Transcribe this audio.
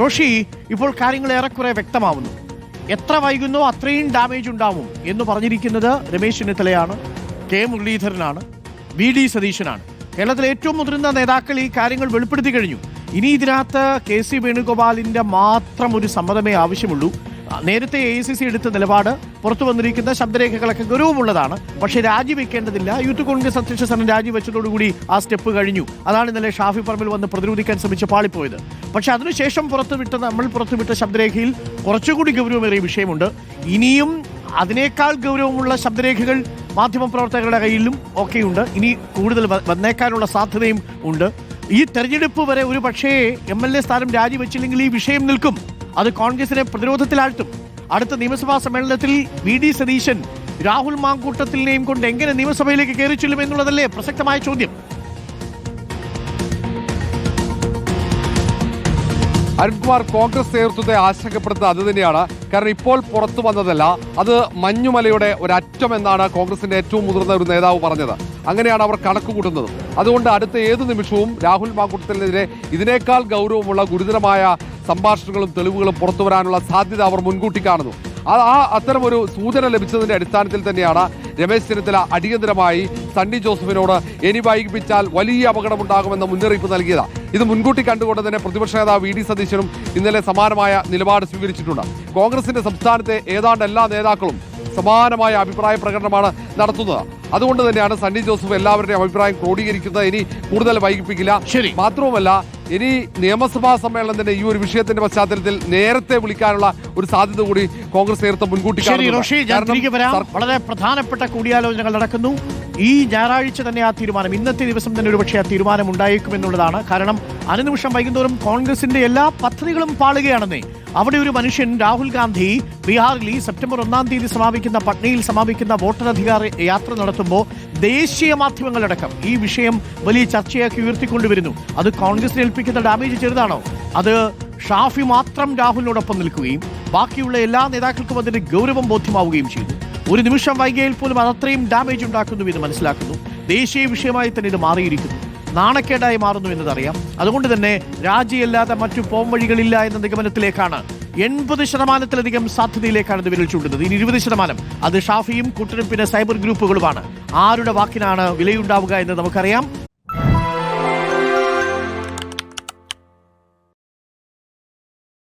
റോഷി ഇപ്പോൾ കാര്യങ്ങൾ ഏറെക്കുറെ വ്യക്തമാവുന്നു. എത്ര വൈകുന്നോ അത്രയും ഡാമേജ് ഉണ്ടാവും എന്ന് പറഞ്ഞിരിക്കുന്നത് രമേശ് ചെന്നിത്തലയാണ് കെ മുരളീധരനാണ് വി ഡി സതീശനാണ്. കേരളത്തിലെ ഏറ്റവും മുതിർന്ന നേതാക്കൾ ഈ കാര്യങ്ങൾ വെളിപ്പെടുത്തി കഴിഞ്ഞു. ഇനി ഇതിനകത്ത് കെ സി വേണുഗോപാലിന്റെ മാത്രം ഒരു സമ്മതമേ ആവശ്യമുള്ളൂ. നേരത്തെ എ സി സി എടുത്ത നിലപാട് പുറത്തു വന്നിരിക്കുന്ന ശബ്ദരേഖകളൊക്കെ ഗൗരവമുള്ളതാണ്. പക്ഷേ രാജിവെക്കേണ്ടതില്ല. യൂത്ത് കോൺഗ്രസ് അധ്യക്ഷ സ്ഥാനം രാജിവെച്ചതോടുകൂടി ആ സ്റ്റെപ്പ് കഴിഞ്ഞു. അതാണ് ഇന്നലെ ഷാഫി പറമ്പിൽ വന്ന് പ്രതിരോധിക്കാൻ ശ്രമിച്ച് പാളിപ്പോയത്. പക്ഷേ അതിനുശേഷം പുറത്തുവിട്ട നമ്മൾ പുറത്തുവിട്ട ശബ്ദരേഖയിൽ കുറച്ചുകൂടി ഗൗരവമേറിയ വിഷയമുണ്ട്. ഇനിയും അതിനേക്കാൾ ഗൗരവമുള്ള ശബ്ദരേഖകൾ മാധ്യമപ്രവർത്തകരുടെ കയ്യിലും ഒക്കെയുണ്ട്. ഇനി കൂടുതൽ വന്നേക്കാനുള്ള സാധ്യതയും ഉണ്ട്. ഈ തെരഞ്ഞെടുപ്പ് വരെ ഒരു പക്ഷേ എം എൽ എ സ്ഥാനം രാജിവെച്ചില്ലെങ്കിൽ ഈ വിഷയം നിൽക്കും. അത് കോൺഗ്രസിനെ പ്രതിരോധത്തിലാഴ്ത്തും. അടുത്ത നിയമസഭാ സമ്മേളനത്തിൽ വി ഡി സതീശൻ രാഹുൽ മാങ്കൂട്ടത്തിനെയും കൊണ്ട് എങ്ങനെ നിയമസഭയിലേക്ക് കയറി ചെല്ലും എന്നുള്ളതല്ലേ പ്രസക്തമായ ചോദ്യം. അരുൺകുമാർ കോൺഗ്രസ് നേതൃത്വത്തെ ആശങ്കപ്പെടുത്തുന്നത് അത് തന്നെയാണ്. കാരണം ഇപ്പോൾ പുറത്തു വന്നതല്ല അത് മഞ്ഞുമലയുടെ ഒരറ്റം എന്നാണ് കോൺഗ്രസിന്റെ ഏറ്റവും മുതിർന്ന ഒരു നേതാവ് പറഞ്ഞത്. അങ്ങനെയാണ് അവർ കണക്ക് കൂട്ടുന്നത്. അതുകൊണ്ട് അടുത്ത ഏത് നിമിഷവും രാഹുൽ മാങ്കുട്ടത്തിനെതിരെ ഇതിനേക്കാൾ ഗൗരവമുള്ള ഗുരുതരമായ സംഭാഷണങ്ങളും തെളിവുകളും പുറത്തു വരാനുള്ള സാധ്യത അവർ മുൻകൂട്ടി കാണുന്നു. ആ ആ അത്തരമൊരു സൂചന ലഭിച്ചതിന്റെ അടിസ്ഥാനത്തിൽ തന്നെയാണ് രമേശ് ചെന്നിത്തല അടിയന്തരമായി സണ്ണി ജോസഫിനോട് ഇനി വൈകിപ്പിച്ചാൽ വലിയ അപകടമുണ്ടാകുമെന്ന മുന്നറിയിപ്പ് നൽകിയത്. ഇത് മുൻകൂട്ടി കണ്ടുകൊണ്ട് തന്നെ പ്രതിപക്ഷ നേതാവ് വി ഡി സതീശനും ഇന്നലെ സമാനമായ നിലപാട് സ്വീകരിച്ചിട്ടുണ്ട്. കോൺഗ്രസിന്റെ സംസ്ഥാനത്തെ ഏതാണ്ട് എല്ലാ നേതാക്കളും സമാനമായ അഭിപ്രായ പ്രകടനമാണ് നടത്തുന്നത്. അതുകൊണ്ട് തന്നെയാണ് സണ്ണി ജോസഫ് എല്ലാവരുടെയും അഭിപ്രായം ക്രോഡീകരിക്കുന്നത്. ഇനി കൂടുതൽ വൈകിപ്പിക്കില്ല. ശരി. മാത്രവുമല്ല ഇനി നിയമസഭാ സമ്മേളനത്തിന്റെ ഈ ഒരു വിഷയത്തിന്റെ പശ്ചാത്തലത്തിൽ നേരത്തെ വിളിക്കാനുള്ള ഒരു സാധ്യത കൂടി കോൺഗ്രസ് നേതൃത്വം മുൻകൂട്ടി വളരെ പ്രധാനപ്പെട്ട കൂടിയാലോചനകൾ നടക്കുന്നു. ഈ ഞായറാഴ്ച തന്നെ ആ തീരുമാനം. ഇന്നത്തെ ദിവസം തന്നെ ഒരുപക്ഷെ ആ തീരുമാനം ഉണ്ടായേക്കും എന്നുള്ളതാണ്. കാരണം അനുനിമിഷം വൈകുന്നേരം കോൺഗ്രസിന്റെ എല്ലാ പദ്ധതികളും പാളുകയാണെന്നേ. അവിടെ ഒരു മനുഷ്യൻ രാഹുൽ ഗാന്ധി ബീഹാറിൽ ഈ സെപ്റ്റംബർ ഒന്നാം തീയതി സമാപിക്കുന്ന പട്നയിൽ സമാപിക്കുന്ന വോട്ടറധികാര യാത്ര നടത്തുമ്പോൾ ദേശീയ മാധ്യമങ്ങളടക്കം ഈ വിഷയം വലിയ ചർച്ചയാക്കി ഉയർത്തിക്കൊണ്ടുവരുന്നു. അത് കോൺഗ്രസിനെ ഏൽപ്പിക്കുന്ന ഡാമേജ് ചെറുതാണോ? അത് ഷാഫി മാത്രം രാഹുലിനോടൊപ്പം നിൽക്കുകയും ബാക്കിയുള്ള എല്ലാ നേതാക്കൾക്കും അതിന്റെ ഗൗരവം ബോധ്യമാവുകയും ചെയ്തു. ഒരു നിമിഷം വൈകിയതിൽ പോലും അത് അത്രയും ഡാമേജ് ഉണ്ടാക്കുന്നു എന്ന് മനസ്സിലാക്കുന്നു. ദേശീയ വിഷയമായി തന്നെ ഇത് മാറിയിരിക്കുന്നു. നാണക്കേടായി മാറുന്നു എന്നതറിയാം. അതുകൊണ്ട് തന്നെ രാജിയല്ലാതെ മറ്റു പോംവഴികളില്ല എന്ന നിഗമനത്തിലേക്കാണ് എൺപത് ശതമാനത്തിലധികം സാധ്യതയിലേക്കാണ് ഇത് വിരൽ ചൂണ്ടുന്നത്. ഇനി ഇരുപത് ശതമാനം. അത് ഷാഫിയും കൂട്ടരും സൈബർ ഗ്രൂപ്പുകളുമാണ്. ആരുടെ വാക്കിനാണ് വിലയുണ്ടാവുക എന്ന് നമുക്കറിയാം.